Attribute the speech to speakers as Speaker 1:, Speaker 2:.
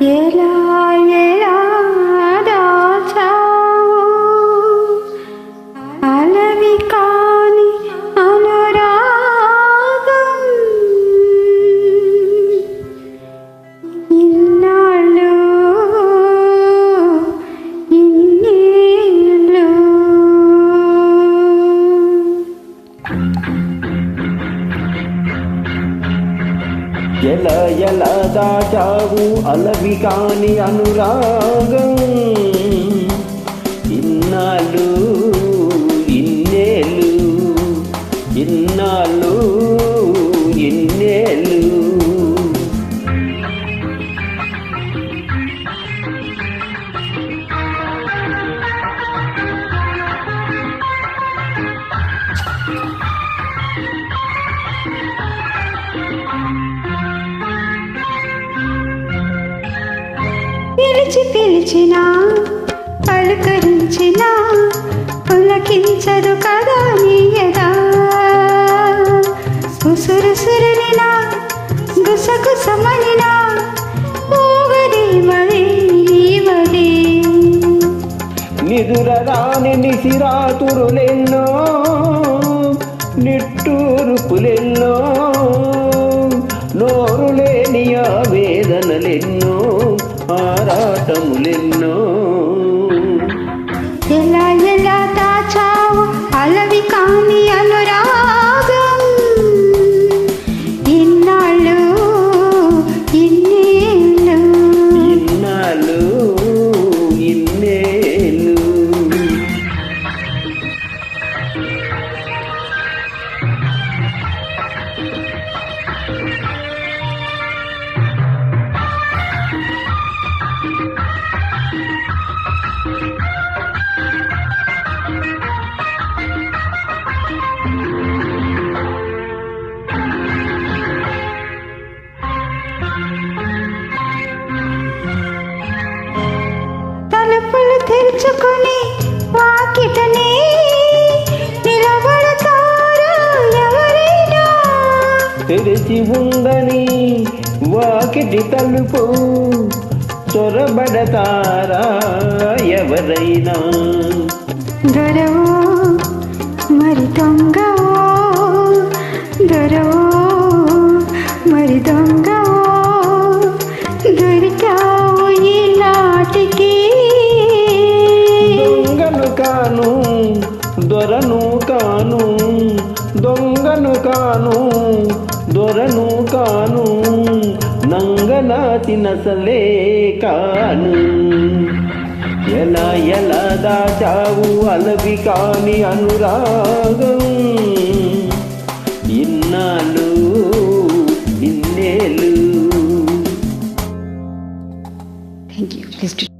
Speaker 1: ఎలా ఎలా దాచావు? అలవి కాని అనురాగం.
Speaker 2: ఎలా ఎలా దాచావు అలవి కాని అనురాగం. ఇన్నాళ్ళు ఇన్నేళ్ళు ఇన్నాళ్ళు ఇన్నేళ్ళు.
Speaker 1: పిలిచి పిలిచిన పలుకరించిన పులకించదు కదా నీయదా సుసురుసురునినా గుసగుసమనినా ఊగది మది నీవది
Speaker 2: నిదుర నిసిరాతురులెన్నో నిట్టూరుపులెన్నో నోరు ఆ వేదనలెన్నో ఆరాటములెన్నో
Speaker 1: ఎలా ఎలా దాచావు అలవి కానీ తెరుచుకొని వాకిటనే నిలబడతారు ఎవరైనా?
Speaker 2: తెరిచి ఉందని వాకిటి తలుపు చొరబడతారా ఎవరైనా? కాను దొంగను కాను దొరను కాను నంగనాతి నసలే కాను ఎలా ఎలా దాచావు అలవి కాని అనురాగం ఇన్నాళ్ళు ఇన్నేళ్ళు Thank you. Please do.